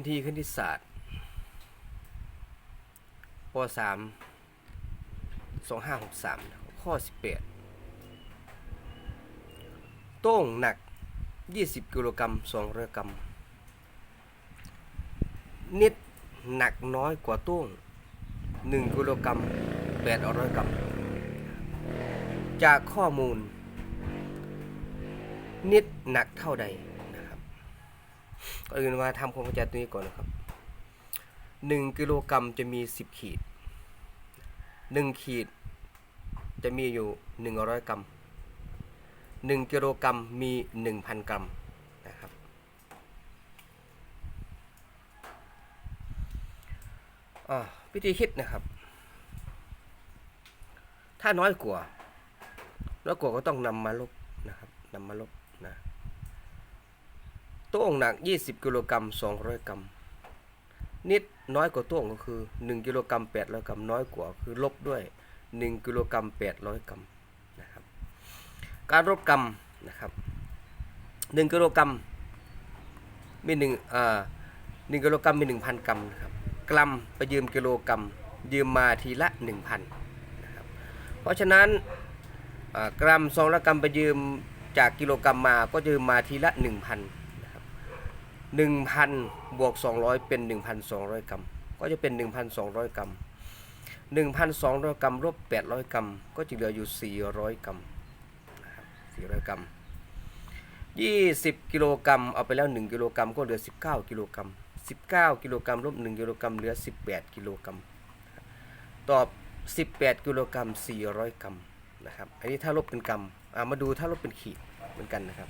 NT คณิตศาสตร์ป .3 2563 ข้อ 18 โต้งหนัก 20 กิโลกรัม200กรัม นิดหนักน้อยกว่าโต้ง 1 กิโลกรัม800กรัม จากข้อมูล นิดหนักเท่าใด ก่อนอื่นมาทำความเข้าใจตัวนี้ก่อนนะครับ1กิโลกรัมจะมี10ขีด1ขีดจะมีอยู่100กรัม1กิโลกรัมมี1,000กรัมนะครับอ่าวิธีคิดนะครับ ถ้าน้อยกว่าน้อยกว่าก็ต้องนำมาลบนะครับนำมาลบนะ โต้งหนัก 20 กิโลกรัม 200 กรัม นิดน้อยกว่าโต้งก็คือ 1 กิโลกรัม800 กรัม น้อยกว่าคือลบด้วย 1 กิโลกรัม800 กรัมนะครับ การลบกรัมนะครับ 1 กิโลกรัมมี1อ่า1กิโลกรัมมี 1,000 กรัมนะครับ กรัมไปยืมกิโลกรัม ยืมมาทีละ 1,000นะครับ เพราะฉะนั้นกรัม200กรัมไปยืมจากกิโลกรัมมาก็ยืมมาทีละ 1,000นะครับ 1,000 บวก 200 เป็น 1,200 กรัม ก็จะเป็น 1,200 กรัม 1,200 กรัมลบ800 กรัม ก็จะเหลืออยู่ 400 กรัมนะครับ400 กรัม 20 กิโลกรัม เอาไปแล้ว 1 กิโลกรัม ก็เหลือ 19 กิโลกรัม 19 กิโลกรัมลบ1กิโลกรัม เหลือ 18 กิโลกรัม ตอบ 18 กิโลกรัม 400 กรัม นะครับ อันนี้ถ้าลบเป็นกรัมอ่ามาดูถ้าลบเป็นขีดเหมือนกันนะครับ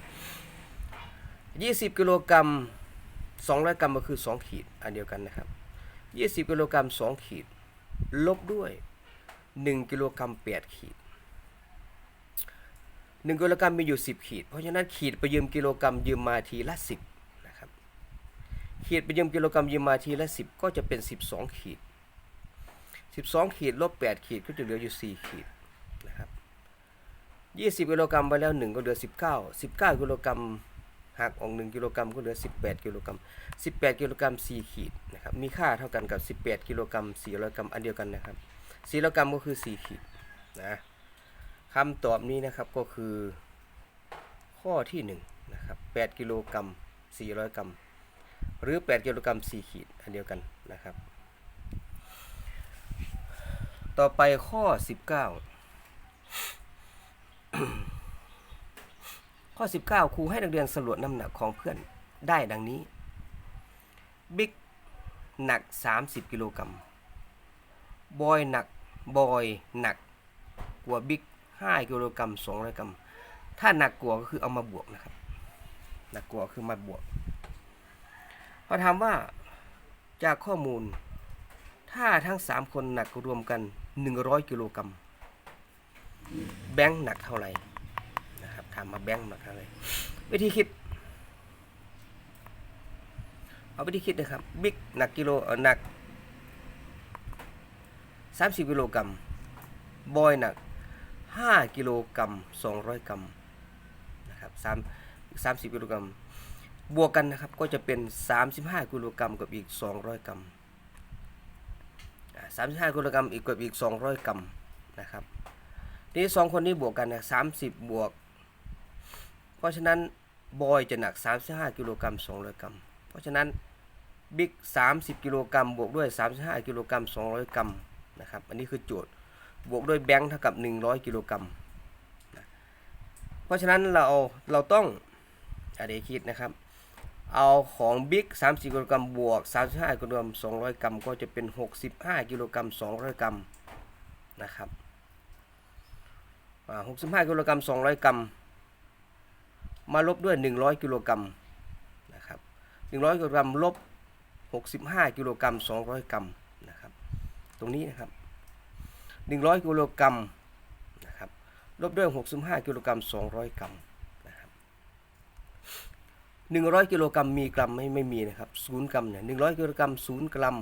20 กิโลกรัม 200 กรัมก็คือ 2 ขีดอันเดียวกันนะครับ 20 กิโลกรัม 2 ขีด ลบด้วย 1 กิโลกรัม 8 ขีด 1 กิโลกรัมมีอยู่ 10 ขีด เพราะฉะนั้นขีดไปยืมกิโลกรัมยืมมาทีละ 10นะครับขีดไปยืมกิโลกรัมยืมมาทีละ 10 ก็จะเป็น 12 ขีด 12 ขีดลบ 8 ขีดก็จะเหลืออยู่ 4 ขีดนะครับ 20 กิโลกรัมไปแล้ว 1 ก็เหลือ 19 19 กิโลกรัม หักออก1กิโลกรัมก็เหลือ 18 กิโลกรัม 18 กิโลกรัม 4 ขีดนะครับ มีค่าเท่ากันกับ 18 กิโลกรัม 400 กรัม อันเดียวกันนะครับ 400 กรัมก็คือ 4 ขีดนะคำตอบนี้นะครับก็คือข้อที่1นะครับ 8 กิโลกรัม 400 กรัม หรือ 8 กิโลกรัม 4 ขีด อันเดียวกันนะครับ ต่อไปข้อ 19 ข้อ 19 ครูให้นักเรียนสรวจน้ำหนักของเพื่อนได้ดังนี้ บิ๊กหนัก 30 กิโลกรัม บอยหนัก บอยหนักกว่าบิ๊ก5กิโลกรัม200กรัม ถ้าหนักกว่าก็คือเอามาบวกนะครับ หนักกว่าคือมาบวกพอถามว่าจากข้อมูล ถ้าทั้ง 3 คนหนักรวมกัน 100 กิโลกรัม แบงค์หนักเท่าไหร่ ถามมาแบงค์หนักเท่าไหร่วิธีคิด เอาวิธีคิดนะครับ บิ๊กหนักกิโลเอ่อหนัก 30 กิโลกรัม บอยหนัก 5 กิโลกรัม 200 กรัมนะครับ3 30 กิโลกรัม บวกกันนะครับ ก็จะเป็น 35 กิโลกรัมกับอีก 200 กรัมอ่า35 กิโลกรัมอีกกับอีก 200 กรัมนะครับทีนี้สองคนนี้บวกกันนะ30 บวก ราะฉะนั้นบอยจะหนัก 35 กิโลกรัม200 กรัม เพราะฉะนั้นบิ๊ก 30 กิโลกรัมบวกด้วย 35 กิโลกรัม200 กรัมนะครับ อันนี้คือโจทย์ บวกด้วยแบงค์เท่ากับ 100 กิโลกรัมนะเพราะฉะนั้นเราเราต้องอะเดคิดนะครับ เอาของบิ๊ก 30 กิโลกรัมบวก 35 กิโลกรัม200 กรัม ก็จะเป็น 65 กิโลกรัม200 กรัมนะครับ65 กิโลกรัม200 กรัม มาลบด้วย 100กิโลกรัมนะครับ100กิโลกรัมลบ 65กิโลกรัม200 กรัมนะครับตรงนี้นะครับ 100กิโลกรัมนะครับลบด้วย 65กิโลกรัม200 กรัมนะครับ100กิโลกรัมมีกรัมไม่ไม่มีนะครับ0กรัมเนี่ย100กิโลกรัม0กรัม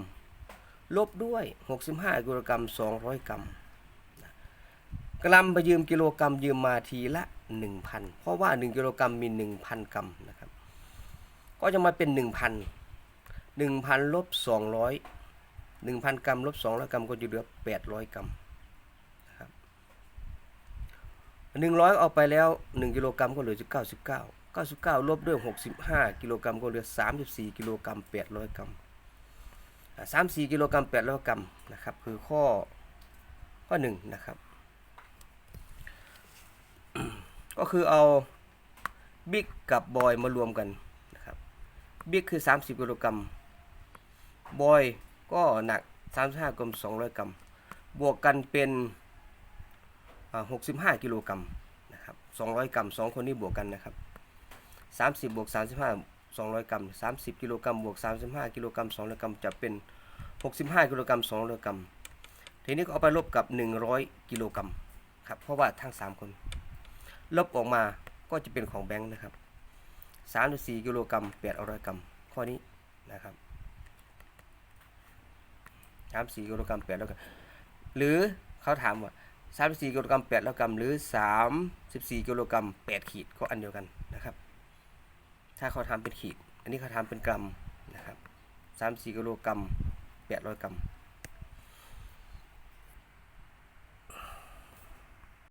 ลบด้วย 65กิโลกรัม200 กรัมกรัมไปยืมกิโลกรัมยืมมาทีละ 1,000 เพราะว่า 1 กิโลกรัมมี 1,000 กรัมนะครับ ก็จะมาเป็น 1,000หนึ่งพันลบสองร้อยหนึ่งพันกรัมลบสองร้อยกรัมก็จะเหลือแปดร้อยกรัมนะครับหนึ่งร้อยเอาไปแล้วหนึ่งกิโลกรัมก็เหลือจะเก้าสิบเก้าเก้าสิบเก้าลบด้วยหกสิบห้ากิโลกรัมก็เหลือสามสิบสี่กิโลกรัมแปดร้อยกรัมสามสี่กิโลกรัมแปดร้อยกรัมนะครับ คือข้อข้อหนึ่งนะครับ ก็คือเอาบิ๊กกับบอยมารวมกันนะครับบิ๊กคือ 30กิโลกรัมบอยก็หนัก 35กรัม200 กรัม บวกกันเป็น 65 กิโลกรัมนะครับ200 กรัม 2 คนนี้บวกกันนะครับ 30 บวก 35 200 กรัม 30 กิโลกรัมบวก 35 กิโลกรัม200 กรัมจะเป็น 65 กิโลกรัม200 กรัม ทีนี้ก็เอาไปลบกับ 100 กิโลกรัมครับ เพราะว่าทั้ง 3 คน ลบออกมาก็จะเป็นของแบงค์นะครับ34กิโลกรัม800กรัม ข้อนี้นะครับ34กิโลกรัม800กรัม หรือเขาถามว่า34กิโลกรัม800กรัม หรือ 34กิโลกรัม8ขีดก็อันเดียวกันนะครับ ถ้าเขาทำเป็นขีด อันนี้เขาทำเป็นกรัมนะครับ34กิโลกรัม800กรัม